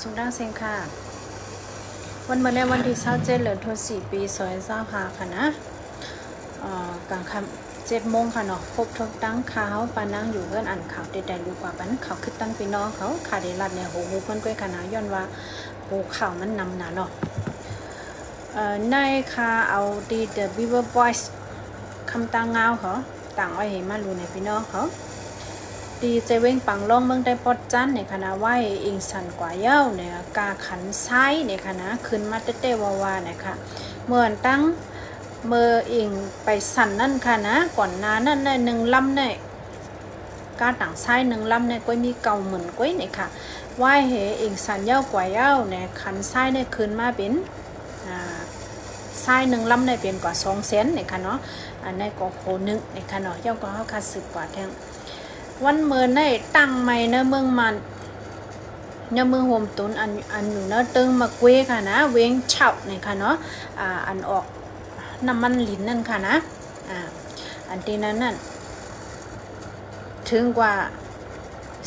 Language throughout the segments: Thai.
สุดังเซงค่ะ วันเมื่อไรวันที่เช้าเจ็ดเหลือทุนสี่ปีสอยเจ้าหาค่ะนะเอ่อกลางค่ำเจ็ดโมงค่ะเนาะพบทบตั้งข่าวปานั่งอยู่เพื่อนอ่านข่าวใดๆรู้กว่าปันเขาคือตั้งพี่น้องเขาขาดรัดเนี่ยโหหูเพื่อนก้อยค่ะนะย้อนว่าโหข่าวมันนำหนาเนาะเอ่อในค่ะเอาดี The Beaver Voice คำตังเงาเขาต่างไว้เห็นมารู้ในพี่น้องเขา ดีเจเว้งปังล่องเมืองได้ปอดจันในคณะไหวอิงสันกว่าเย้าเนี่ยกาขันไซในคณะขึ้นมาเตเตวาวาเนี่ยค่ะเมื่อตั้งเมื่ออิงไปสันนั่นค่ะนะ ก่อนน้านั่นในหนึ่งลำเนี่ยกาต่างไซหนึ่งลำเนี่ยก็มีเก่าเหมือนก้อยเนี่ยค่ะไหวเหอิงสันเย้ากว่าเย้าเนี่ยขันไซเนี่ยขึ้นมาเป็นอ่าไซหนึ่งลำเนี่ยเป็นกว่าสองเซนเนี่ยค่ะเนาะอันนี้ก็โคหนึ่งเนี่ยค่ะเนาะเย้าก็เขาคาสึกกว่าแทง วันเมื่อในตั้งใหม่เนอะเมืองมันเนอะเมืองโฮมตุนอันอันอยู่เนอะตึงมาเกวค่ะนะ เวงเฉาเนี่ยค่ะเนาะอ่าอันออกน้ำมันลินนั่นค่ะนะอ่าอันที่นั้นนั่นถึงกว่า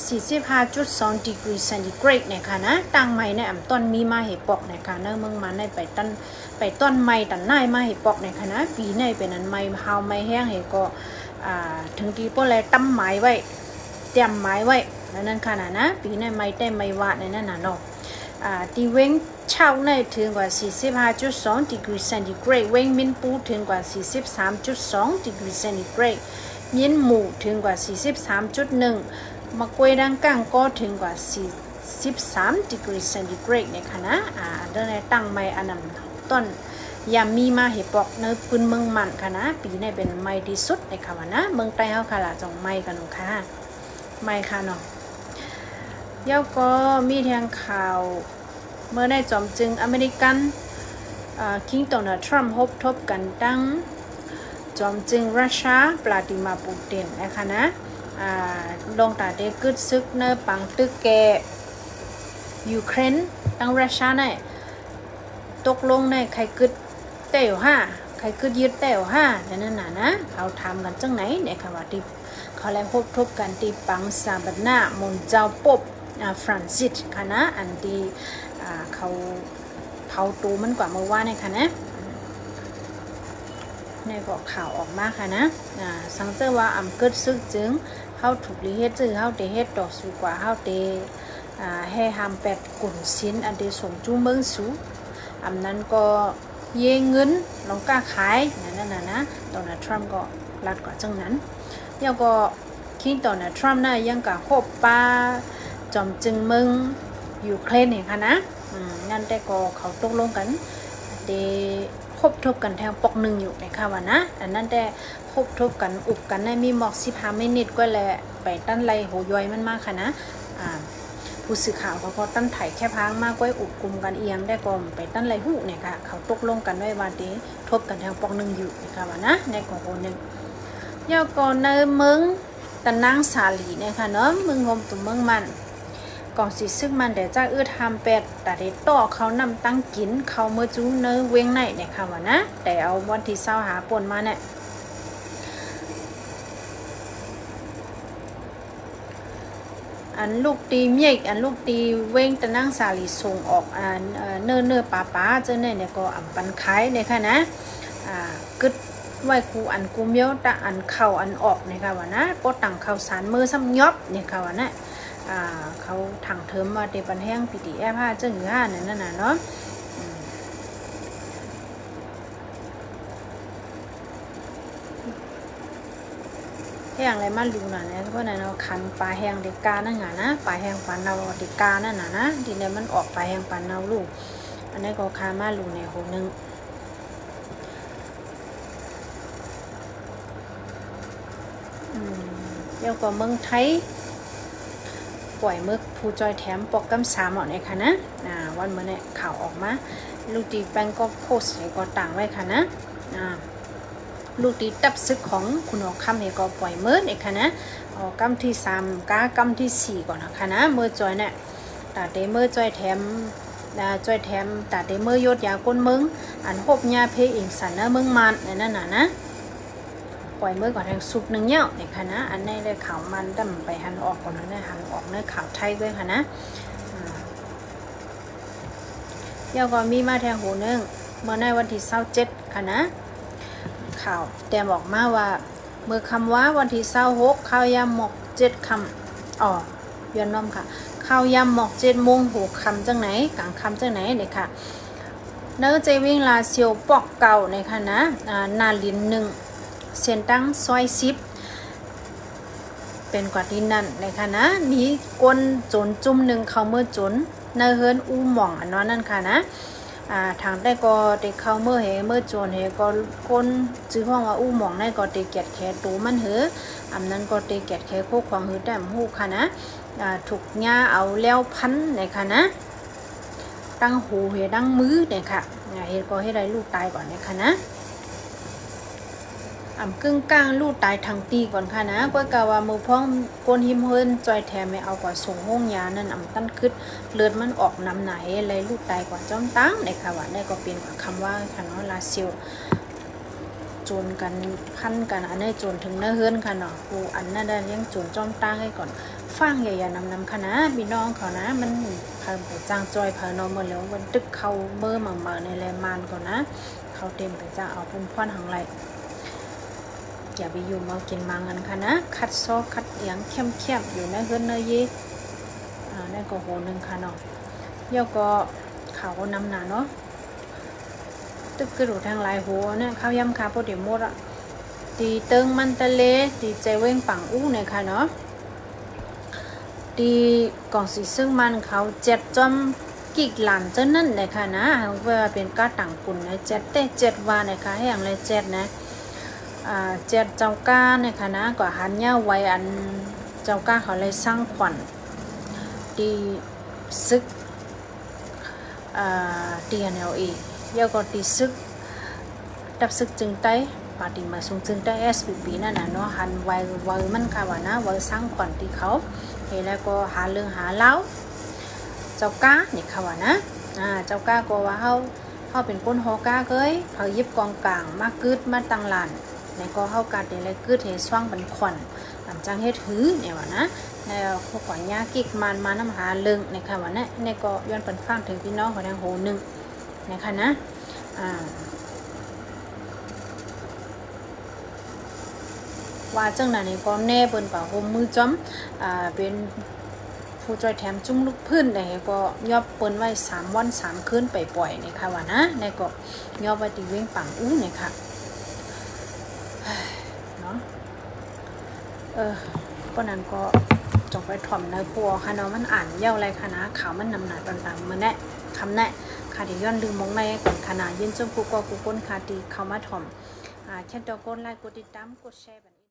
45.2 degree centigrade เนี่ยค่ะนะตั้งใหม่ในอ่ำต้นมีมาเหปอกเนี่ยค่ะเนอะเมืองมันในไปต้นไปต้นไม้ตันนายมาเหปอกเนี่ยค่ะนะปีในเป็นอันไม้เฮาไม้แห้งเหก็อ่า ถึงที่ป้นเลยตั้มไม้ไว้เตรียมไม้ไว้นั่นนั่นค่ะนะนะปีในไม้เต็มไม้วาดในนั่นน่ะเนาะอ่าตีเว้งเช่าในถึงกว่า 45.2 degree centigrade เว้งมินปูถึงกว่า 43.2 degree centigrade ยินหมู่ถึงกว่า 43.1มะกวยดังก้างก็ถึงกว่า 43 degree centigrade เนี่ยค่ะนะอ่าเดินในตั้งไม้อันนั้นต้น ยามีมาเห็ปอกเนื้อปืนเมืองมันค่ะนะ ปีในเป็นไม้ที่สุดในค่ะวะนะ เมืองใต้เฮาค่ะล่ะจองไม้กันหนูค่ะไม่ค่ะเนาะเย้าก็มีแทงข่าว เมื่อได้จอมจึงอเมริกันคิงโดนัลด์ทรัมป์พบทบกันตั้งจอมจึงรัสเซียปลาดิมาปูเตินนะคะนะลงตาเด็กึดซึกเนอปังตึกแกยูเครนตั้งรัสเซียเนี่ยตกลงในใครกึด เต้วห้าใครกึดยึดเต้วห้าแต่นั่นน่ะนะเขาทำกันจังไหนเนี่ยค่ะว่าที่เขาแลพบทบกันที่ปังซาบันนามนเจ้าปบฟรานซิสคณะอันที่เขาเผาตูมันกว่าเมื่อวานเนี่ยค่ะนะนี่ก็ข่าวออกมาค่ะนะสังเกตว่าอำเกิดซึกจึงเข้าถูกลีเฮ็ดจื้อเข้าเตเฮ็ดดอกสูกว่าเข้าเตอ่าให้หามแปดกลุ่นสินอันเดสงจูเมืองสูอำนั้นก็ เยเงินลองกล้าขายนั่นน่ะนะโดนัลด์ทรัมป์ก็รัดกว่าจังนั้นแล้วก็คิงต่อนะทรัมป์น่ะยังกะคบป้าจอมจึงเมืองยูเครนเนี่ยค่ะนะงั้นแต่ก็เขาตกลงกันเดคบทบกันแทงปอกหนึ่งอยู่ในค่ะว่านะอันนั้นแต่คบทบกันอุบกันในมีหมอกสิบห้ามินิตก็แหละไปตั้นไรโหย่อยมันมากค่ะนะอ่า ผู้สื่อข่าวเขาก็ตั้นไถ่แค่พังมากก็อุบกลุ่มกันเอียงได้ก็ไปตั้นไรหูเนี่ยค่ะเขาตกลงกันไว้ว่าเดทบกันแทงปอกหนึ่งอยู่นะคะว่านะในของคนหนึ่งยาก่อนในเมืองตะนางสาลีเนี่ยค่ะเนาะเมืองงมตุเมืองมันก่อนสิซึ่งมันแต่จ้าอื้อทำเป็ดแต่เด็ต่อเขานำตั้งกินเขาเมื่อจูเนื้อเวงไหนเนี่ยค่ะว่านะแต่เอาวันที่เศร้าหาปนมาเนี่ย อันลูกตีเมียกอันลูกตีเว้งตะนั่งสาลีส่งออกอันเนื้อเนื้อปลาปลาเจ้าเนี่ยเนี่ยก็อ่ำปันขายเนี่ยค่ะนะอ่ากึดไว้กูอันกูเมียวตะอันเข่าอันออกเนี่ยค่ะวะนะก็ตังเข่าสารมือซ้ำยอบเนี่ยค่ะวะนะอ่าเขาถังเทิมมาเดบันแห้งปีดีแอผ้าเจ้าหือห้านั่นน่ะเนาะ แห้งอะไรมาลูน่ะนี่ยเพราะนั้นเราคันปลาแห้งเด็กกานั่นไงนะปลาแห้งปลาเนาเด็กกานั่นน่ะนะทีนี้มันออกปลาแห้งปลาเนาลูก อันนี้ก็คามาลูในโหนึงเดี๋ยวก็เมืองไทยปล่อยมึกผู้จอยแถมปอกกำสามออกเนี่ยค่ะนะอ่าวันเมื่อเนี่ยข่าวออกมา ลูกตีแปงก็โพสต์ให้ก็ต่างไว้ค่ะนะอ่า ลูกตีตับซึกของคุณออกคำเนี่ยก็ปล่อยเมือเนี่ค่ะนะออกกำที่สามก้ากำที่สี่ก่อนนะคะนะเมื่อจอยเนี่ยตาเดเมื่อจอยแถมดาจอยแถมตาเดเมื่อยศยาก้นมึงอันพบยาเพอิงสันนะมึงมันเนี่ยนั่นน่ะนะปล่อยเมื่อก่อนทางซุปหนึ่งเนี่ยในคณะอันนี้ได้ข่าวมันดำไปหันออกก่อนนะหันออกเนื้อข่าวไทยด้วยค่ะนะอ่าเดี๋ยวก็มีมาแทงหูหนึงเมื่อในวันที่27ค่ะนะ ข่าวแตมออกมาว่าเมื่อคำว่าวันที่26ข้าวยำหมก7คำอ๋อย้อนน้อมค่ะข้าวยำหมก7โมงหูคำจังไหนกลางคำจังไหนเนี่ยค่ะเนื้อเจวิ่งลาเซียวปอกเก่าในค่ะนะนาลินหนึ่งเส้นตั้งซอยซิปเป็นกว่าที่นั่นในค่ะนะมีกวนจนจุ่มหนึ่งเขาเมื่อจนเนื้อเฮิรนอูหม่องอันนั้นนั่นค่ะนะ อ่าทางได้ก็เด็กเขาเมื่อเหเมื่อจนเหก็ก้นจื้อห้องว่าอู้หมองได้ก็เด็กเกียดแขตูมันเหออำนั้นก็เด็กเกียดแขโคกความหือแต้มหูค่ะนะอ่าถูกหญ้าเอาแล้วพันในค่ะนะตั้งหูเหดั้งมือเนี่ยค่ะเหตุก็ให้ได้ลูกตายก่อนเนี่ยค่ะนะ อ่ำกึ่งกลางลูกตายทางตีก่อนค่ะนะก็กะว่ามือพ้องกนหิมเฮินจอยแถมไม่เอากว่าส่งห้องยานั่นอ่ำตั้นคึดเลือดมันออกน้ำไหนอะไรลูกตายกว่าจ้อมตั้งในค่ะว่าได้ก็เป็นคำว่าค่ะเนาะลาซิลโจนกันพันกันอันนี้โจนถึงเนื้อเฮือนค่ะเนาะกูอันนั้นได้ยังโจนจ้อมตั้งให้ก่อนฟังใหญ่ๆนำนำคณะพี่น้องเขานะ มันพาไปจ้างจอยพานอมาแล้วมันตึกเขาเบอร์มามาในแลมานก่อนนะ เขาเต็มไปจ้างเอาพุ่นพ่อนหังไร อย่าไปอยู่มากินมางันค่ะนะ คัดซอกคัดเอียงเข้มเข้มๆอยู่ในเฮือนเนยเยอ่านั่นกโหนึงค่ะเนาะเยวก็เขาก็นำหนาเนาะตึกกระดูทางลายหัวเนี่ยข้าวยำคาโปรเดมดอะตีเติงมันตะเลตีใจเว้งปังอู้เนี่ยค่ะเนาะดีกล่องสีซึ่งมันเขาเจ็ดจอมกิกหลานเจ้านั่นเลยค่ะนะเว่าเป็นก้าต่างกุ่นนะเจ็ดเต้เจ็ดวาเนี่ยค่ะให้อย่างไรเจ็ดนะ เจ็ดเจ้าก้าเนี่ยค่ะนะก็หันเน่าไว้อันเจ้าก้าเขาเลยสร้างขวัญดีซึกเอ่า DNLA เยาก็ดีซึกดับซึกจึงไตปาติมาสูงจึงไต้ SPP นั่นน่ะเนาะหันไว้ไว้มันค่ะว่านะไว้สร้างขวัญที่เขาเฮแล้วก็หาเรื่องหาเล่าเจ้าก้านี่ยค่ะว่านะอ่าเจ้าก้าก็ว่าเฮาเฮาเป็นคนฮก้าเกยเฮายิบกองกลางมากึดมาตังหลาน ในก็เฮากัดนี่เลยกึดเฮสว่างเป็นขวัญหลังจังเฮ็ดหือเนี่ยว่านะแล้วพวกขวัญยากิกมันมาน้ำหาเรื่องในค่ะว่านะในก็ย้อนเปิ้นฟังถึงพี่น้องของทางโหหนึ่งนะคะนะอ่าว่าจังนั้นนี่ก็แน่เปิ้นป่าโฮมมือจ้อมอ่าเป็นผู้จอยแถมจุ้มลูกพื้นได้ก็ยอบเปิ้นไว้3วัน3คืนไปปล่อยนี่ค่ะว่านะในก็ยอบไว้ติเว้งปังอู้นี่ค่ะเฮ้ยเนาะ เออก็นั้นก็จบไปถ่อมในปัวค่ะเนาะมันอ่านเย้าอะไรค่ะนะข่าวมันนำหนาต่างๆมาแน่คำแน่ค่ะเดี๋ย้อนลืมมองในก่อนขนาดยินจมกูก็กูก้นค่ะที่เข้ามาถ่อมอ่าแค่ตัวก้นไลค์กดติดตามกดแชร์